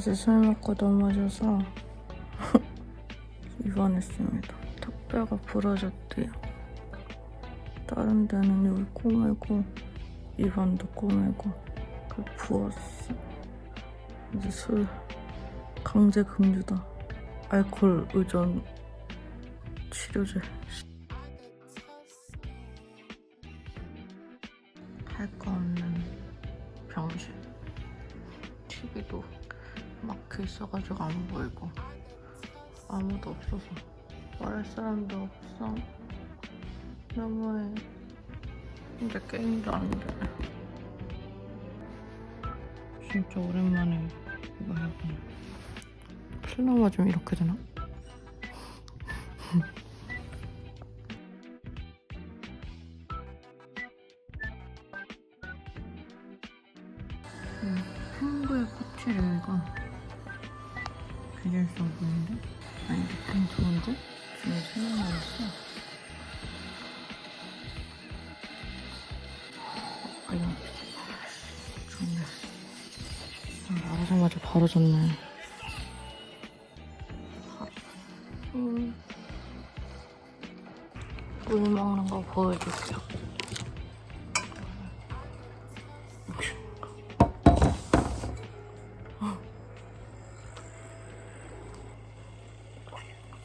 어제 술 먹고 넘어져서 입원했습니다. 턱뼈가 부러졌대요. 다른 데는 여기 꼬매고 입안도 꼬매고 그 부었어. 이제 술 강제 금주다. 알코올 의존 치료제. 막혀 있어가지고 안 보이고 아무도 없어서 말할 사람도 없어. 너무해. 이제 게임도 안 돼. 진짜 오랜만에 이거 해보네. 필러 맞으면 이렇게 되나? 음, 한국의 코치를가 비질 수 없는데? 아니 느낌 좋은데? 지금 생각나겠어 아이고 좋네 아, 말하자마자 바로 졌네 음. 물 먹는 거 보여줄게요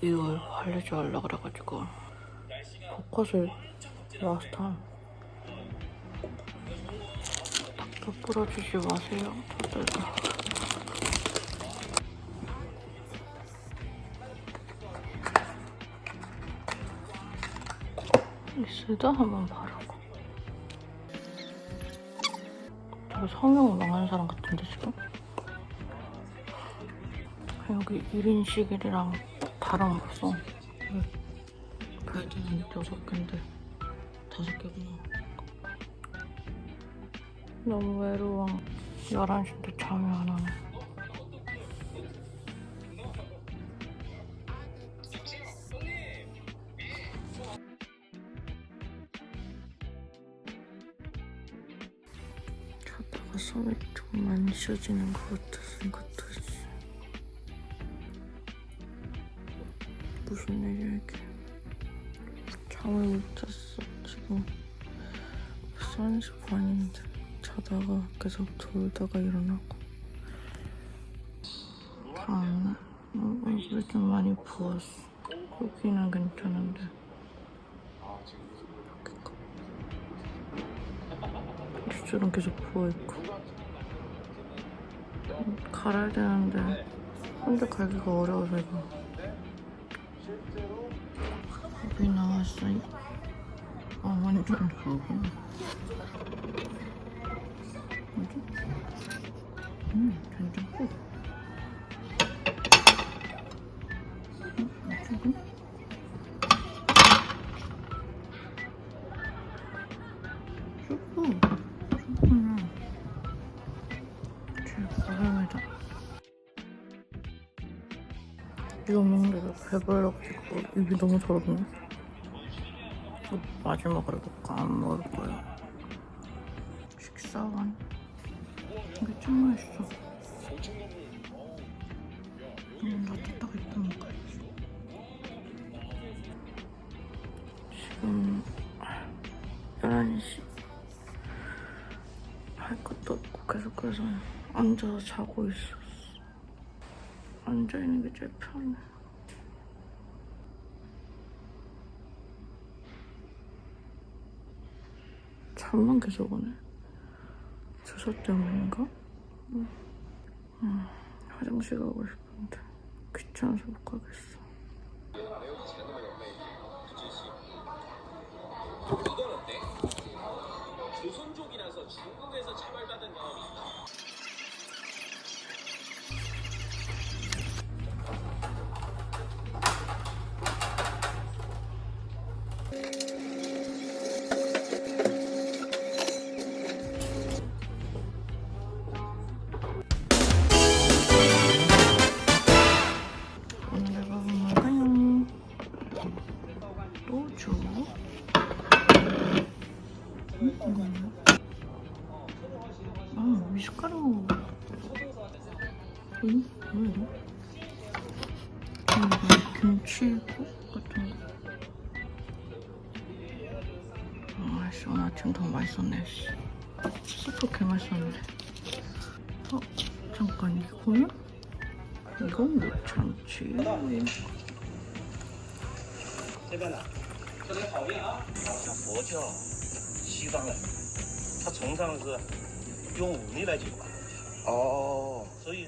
이걸 알려지 말라 그래가지고. 복컷을 마스터 닭도 부러지지 마세요 다들. 있을도 한번 바르고. 되게 성형 망한 사람 같은데 지금? 여기 1인식 이랑 없어. 베드는 여섯 개인데 다섯 개구나. 너무 외로워. 11시인데 잠이 안 오네. 자다가 숨이 좀 많이 쉬어지는 것 같아서 이것도 무슨 일이야 이게. 잠을 못 잤어 지금. 벌써 1시 반인데 자다가 계속 졸다가 일어나고. 다음에 어, 얼굴이 좀 많이 부었어. 여기는 괜찮은데. 입술은 계속 부어있고. 음, 갈아야 되는데. 혼자 갈기가 어려워서 이거 밥이 나왔어요. 아, 완전 좋구나. 뭐지? 음, 된장 이거 먹는데도 배불러가지고 입이 너무 더럽네. 마지막으로 먹고 안 먹을 거야. 식사원. 이게 참 맛있어. 음, 놔뒀다가 이따 먹어야지. 지금 11시. 할 것도 없고 계속해서 앉아서 자고 있었어. 앉아있는 게 제일 편해. 잠만 계속 오네. 주사 때문인가? 응. 응. 화장실 가고 싶은데 귀찮아서 못 가겠어. 또 줘. 음, 이거 뭐야? 아, 미숫가루. 뭐, 응? 뭐야 이거? 이거 뭐 김치국 같은 거. 아씨, 오늘 아침 더 맛있었네. 스프 개맛있었네. 어, 잠깐 이거는? 이건 뭐 못 참지. 这边的，这里好运啊！像佛教、西藏的，他崇尚的是用武力来解决，哦，所以